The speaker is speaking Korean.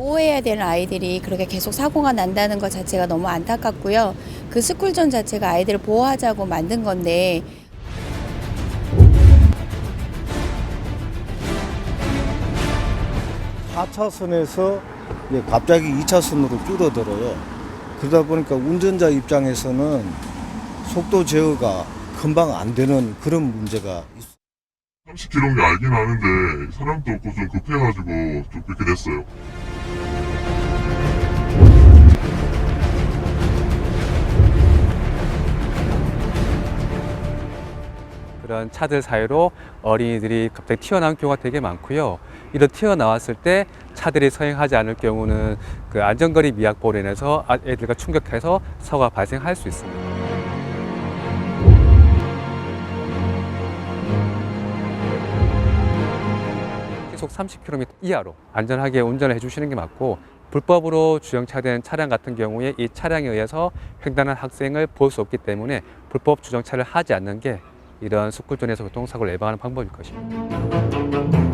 보호해야 되는 아이들이 그렇게 계속 사고가 난다는 것 자체가 너무 안타깝고요. 그 스쿨존 자체가 아이들을 보호하자고 만든 건데 4차선에서 갑자기 2차선으로 줄어들어요. 그러다 보니까 운전자 입장에서는 속도 제어가 금방 안 되는 그런 문제가 있어요. 30km인 게 알긴 아는데 사람도 없고 좀 급해가지고 좀 그렇게 됐어요. 그런 차들 사이로 어린이들이 갑자기 튀어나온 경우가 되게 많고요. 이런 튀어나왔을 때 차들이 서행하지 않을 경우는 그 안전거리 미약보로 인해서 아- 애들과 충격해서 사고가 발생할 수 있습니다. 시속 30km 이하로 안전하게 운전을 해주시는 게 맞고 불법으로 주정차된 차량 같은 경우에 이 차량에 의해서 횡단한 학생을 볼 수 없기 때문에 불법 주정차를 하지 않는 게 이런 스쿨존에서 교통사고를 예방하는 방법일 것입니다.